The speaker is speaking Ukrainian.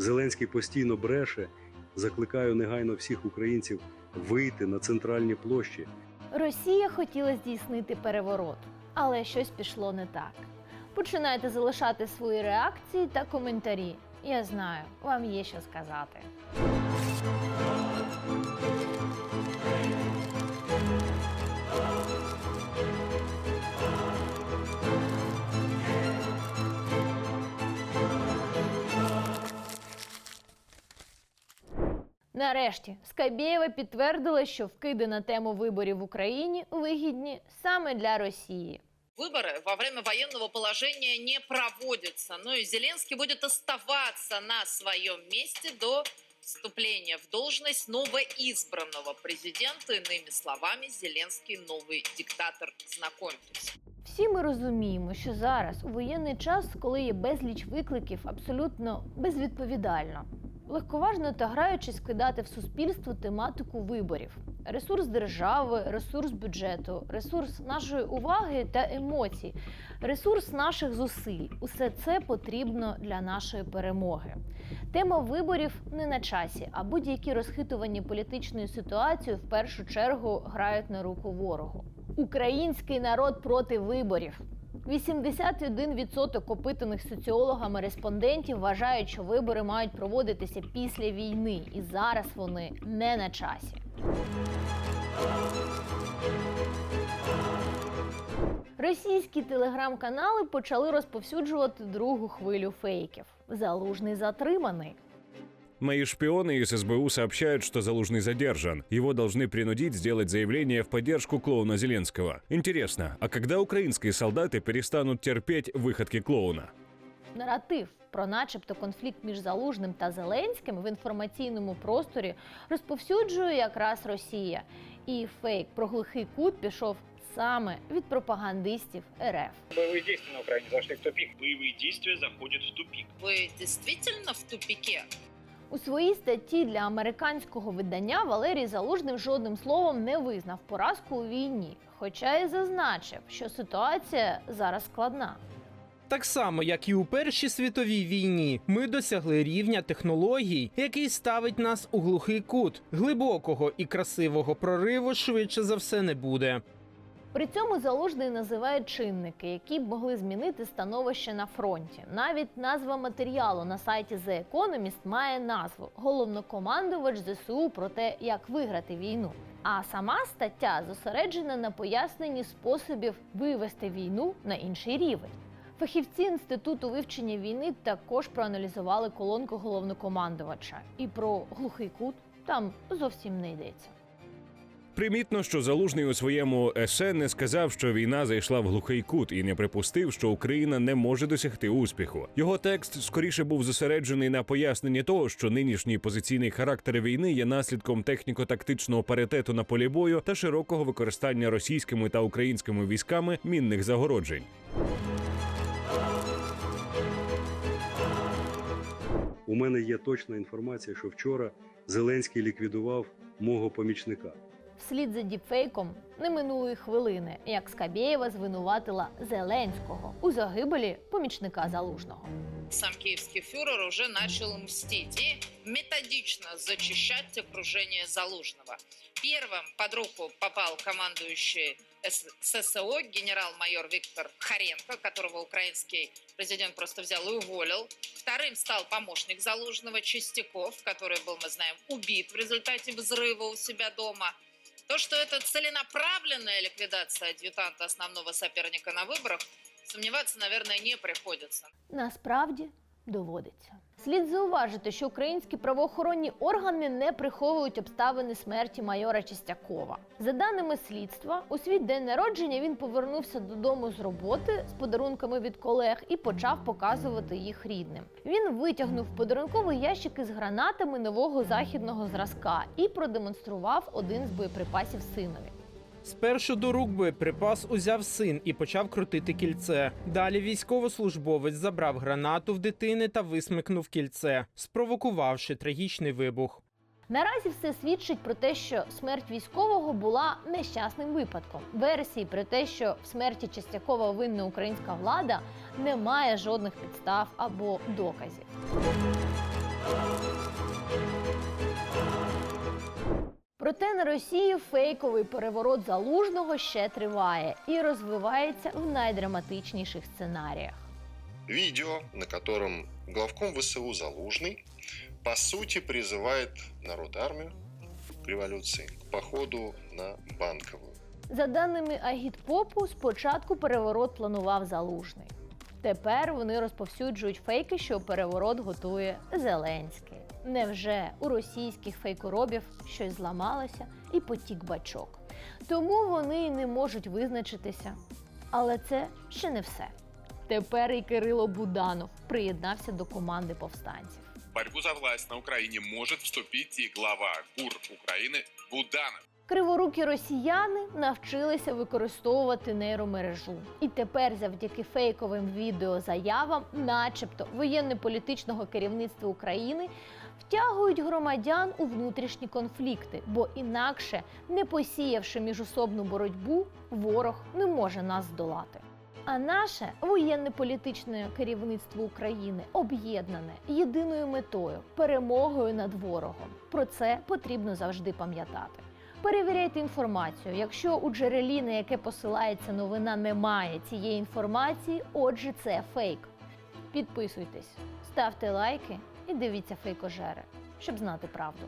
Зеленський постійно бреше. Закликаю негайно всіх українців вийти на центральні площі. Росія хотіла здійснити переворот, але щось пішло не так. Починайте залишати свої реакції та коментарі. Я знаю, вам є що сказати. Нарешті Скабєєва підтвердила, що вкиди на тему виборів в Україні вигідні саме для Росії. Выборы во время военного положения не проводятся, но и Зеленский будет оставаться на своем месте до вступления в должность новоизбранного президента. Иными словами, Зеленский новый диктатор. Знакомьтесь. Всі ми розуміємо, що зараз у воєнний час, коли є безліч викликів, абсолютно безвідповідально. Легковажно та граючись вкидати в суспільство тематику виборів, ресурс держави, ресурс бюджету, ресурс нашої уваги та емоцій, ресурс наших зусиль усе це потрібно для нашої перемоги. Тема виборів не на часі, а будь-які розхитування політичної ситуації в першу чергу грають на руку ворогу. Український народ проти виборів. 81% опитаних соціологами респондентів вважають, що вибори мають проводитися після війни, і зараз вони не на часі. Російські телеграм-канали почали розповсюджувати другу хвилю фейків. Залужний затриманий. Мои шпионы из СБУ сообщают, что Залужный задержан. Его должны принудить сделать заявление в поддержку клоуна Зеленского. Интересно, а когда украинские солдаты перестанут терпеть выходки клоуна? Наратив про, начебто, конфлікт між Залужним та Зеленським в інформаційному просторі розповсюджує якраз Росія. І фейк про глухий кут пішов саме від пропагандистів РФ. Боевые действия на Украине зашли в тупик. Боевые действия заходят в тупик. Вы действительно в тупике? У своїй статті для американського видання Валерій Залужний жодним словом не визнав поразку у війні, хоча й зазначив, що ситуація зараз складна. Так само, як і у Першій світовій війні, ми досягли рівня технологій, який ставить нас у глухий кут. Глибокого і красивого прориву швидше за все не буде. При цьому залужний називає чинники, які б могли змінити становище на фронті. Навіть назва матеріалу на сайті The Economist має назву Головнокомандувач ЗСУ про те, як виграти війну. А сама стаття зосереджена на поясненні способів вивести війну на інший рівень. Фахівці інституту вивчення війни також проаналізували колонку головнокомандувача, і про глухий кут там зовсім не йдеться. Примітно, що Залужний у своєму есе не сказав, що війна зайшла в глухий кут і не припустив, що Україна не може досягти успіху. Його текст скоріше був зосереджений на поясненні того, що нинішній позиційний характер війни є наслідком техніко-тактичного паритету на полі бою та широкого використання російськими та українськими військами мінних загороджень. У мене є точна інформація, що вчора Зеленський ліквідував мого помічника. Вслід за діпфейком не минулої хвилини, як Скабєєва звинуватила Зеленського у загибелі помічника залужного. Сам киевский фюрер уже начал мстить и методично зачищать окружение Залужного. Первым под руку попал командующий С- ССО генерал-майор Виктор Харенко, которого украинский президент просто взял и уволил. Вторым стал помощник Залужного Чистяков, который был, мы знаем, убит в результате взрыва у себя дома. То, что это целенаправленная ликвидация адъютанта основного соперника на выборах, сомневаться, наверное, не приходится. Насправді доводиться. Слід зауважити, що українські правоохоронні органи не приховують обставини смерті майора Чистякова. За даними слідства, у свій день народження він повернувся додому з роботи з подарунками від колег і почав показувати їх рідним. Він витягнув подарунковий ящик із гранатами нового західного зразка і продемонстрував один з боєприпасів синові. Спершу до рук боєприпас узяв син і почав крутити кільце. Далі військовослужбовець забрав гранату в дитини та висмикнув кільце, спровокувавши трагічний вибух. Наразі все свідчить про те, що смерть військового була нещасним випадком. Версії про те, що в смерті Частякова винна українська влада, немає жодних підстав або доказів. Проте на Росії фейковий переворот залужного ще триває і розвивається в найдраматичніших сценаріях. видео, на котором главком ВСУ Залужный по сути призывает народ и армию к революции, к походу на Банковую. За даними Агітпопу, спочатку переворот планував залужний. Тепер вони розповсюджують фейки, що переворот готує Зеленський. Невже у російських фейкоробів щось зламалося і потік бачок? Тому вони й не можуть визначитися. Але це ще не все. Тепер і Кирило Буданов приєднався до команди повстанців. Борьбу за власть на Украине может вступить и глава ГУР Украины Буданов. Криворукі росіяни навчилися використовувати нейромережу, і тепер, завдяки фейковим відеозаявам, начебто воєнно-політичного керівництва України, втягують громадян у внутрішні конфлікти, бо інакше, не посіявши міжособну боротьбу, ворог не може нас здолати. А наше воєнно-політичне керівництво України об'єднане єдиною метою перемогою над ворогом. Про це потрібно завжди пам'ятати. Перевіряйте інформацію. Якщо у джерелі, на яке посилається новина, немає цієї інформації, отже, це фейк. Підписуйтесь, ставте лайки і дивіться фейкожери, щоб знати правду.